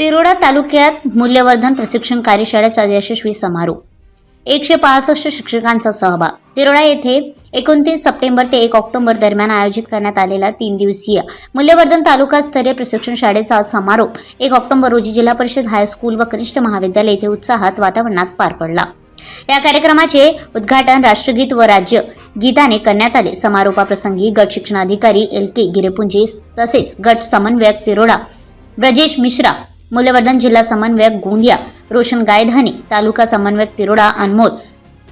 तिरोडा तालुक्यात मूल्यवर्धन प्रशिक्षण कार्यशाळेचा यशस्वी समारोप. एकशे पासष्ट शिक्षकांचा सहभाग. तिरोडा येथे एकोणतीस सप्टेंबर ते एक ऑक्टोबर दरम्यान आयोजित करण्यात आलेला तीन दिवसीय मूल्यवर्धन तालुकास्तरीय प्रशिक्षण शाळेचा समारोप एक ऑक्टोबर रोजी जिल्हा परिषद हायस्कूल व कनिष्ठ महाविद्यालय येथे उत्साहात वातावरणात पार पडला. या कार्यक्रमाचे उद्घाटन राष्ट्रगीत व राज्य गीताने करण्यात आले. समारोपाप्रसंगी गट शिक्षणाधिकारी एल के गिरेपुंजे तसेच गट समन्वयक तिरोडा ब्रजेश मिश्रा मूल्यवर्धन जिल्हा समन्वयक गोंदिया रोशन गायधानी तालुका समन्वयक तिरोडा अनमोल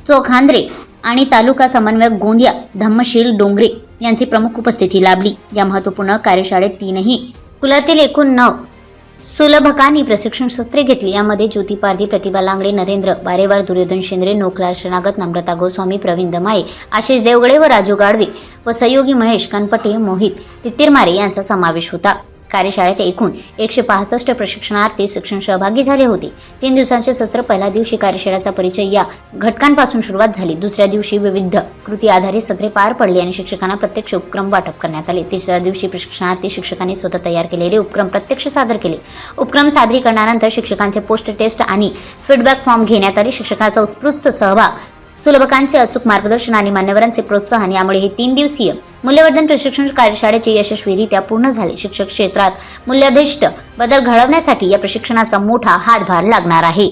चोखांद्रे आणि तालुका समन्वयक गोंदिया धम्मशील डोंगरे यांची प्रमुख उपस्थिती लाभली. या महत्त्वपूर्ण कार्यशाळेत तीनही कुलातील एकूण नऊ सुलभकांनी प्रशिक्षण सत्रे घेतली. यामध्ये ज्योती पारधी प्रतिभा लांगडे नरेंद्र बारेवार दुर्योधन शेंद्रे नोखलाल शरणागत नम्रता गोस्वामी प्रवीण दमाये आशिष देवगडे व राजू गाडवे व सहयोगी महेश कनपटे मोहित तित्तिरमारे यांचा समावेश होता. कार्यशाळेत एकूण एकशे पासष्ट प्रशिक्षणार्थी शिक्षण सहभागी झाले होते. तीन दिवसांचे सत्र पहिल्या दिवशी कार्यशाळेचा परिचय या घटकांपासून सुरुवात झाली. दुसऱ्या दिवशी विविध कृती आधारित सत्रे पार पडली आणि शिक्षकांना प्रत्यक्ष उपक्रम वाटप करण्यात आले. तिसऱ्या दिवशी प्रशिक्षणार्थी शिक्षकांनी स्वतः तयार केलेले उपक्रम प्रत्यक्ष सादर केले. उपक्रम सादरीकरणानंतर शिक्षकांचे पोस्ट टेस्ट आणि फीडबॅक फॉर्म घेण्यात आले. शिक्षकाचा उत्स्फूर्त सहभाग सुलभकांचे अचूक मार्गदर्शन आणि मान्यवरांचे प्रोत्साहन यामुळे हे तीन दिवसीय मूल्यवर्धन प्रशिक्षण कार्यशाळेचे यशस्वीरित्या पूर्ण झाले. शिक्षक क्षेत्रात मूल्याधिष्ठ बदल घडवण्यासाठी या प्रशिक्षणाचा मोठा हातभार लागणार आहे.